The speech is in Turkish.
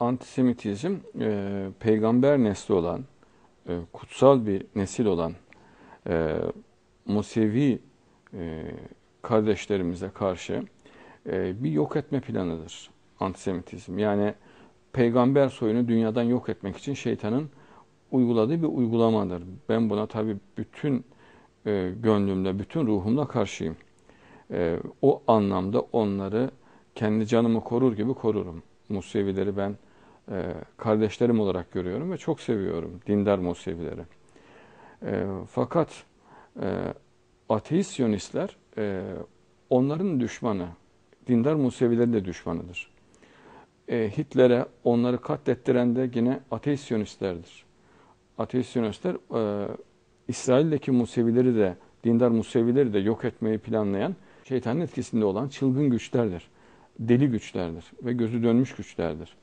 antisemitizm e, peygamber nesli olan, e, kutsal bir nesil olan e, Musevi e, kardeşlerimize karşı e, bir yok etme planıdır antisemitizm. Yani peygamber soyunu dünyadan yok etmek için şeytanın uyguladığı bir uygulamadır. Ben buna tabii bütün e, gönlümle, bütün ruhumla karşıyım. E, o anlamda onları kendi canımı korur gibi korurum. Musevileri ben e, kardeşlerim olarak görüyorum ve çok seviyorum dindar Musevileri. E, fakat e, ateist Siyonistler e, onların düşmanı, dindar Musevilerin de düşmanıdır. E, Hitler'e onları katlettiren de yine ateist Siyonistlerdir. Ateist Siyonistler e, İsrail'deki Musevileri de, dindar Musevileri de yok etmeyi planlayan şeytanın etkisinde olan çılgın güçlerdir. Deli güçlerdir ve gözü dönmüş güçlerdir.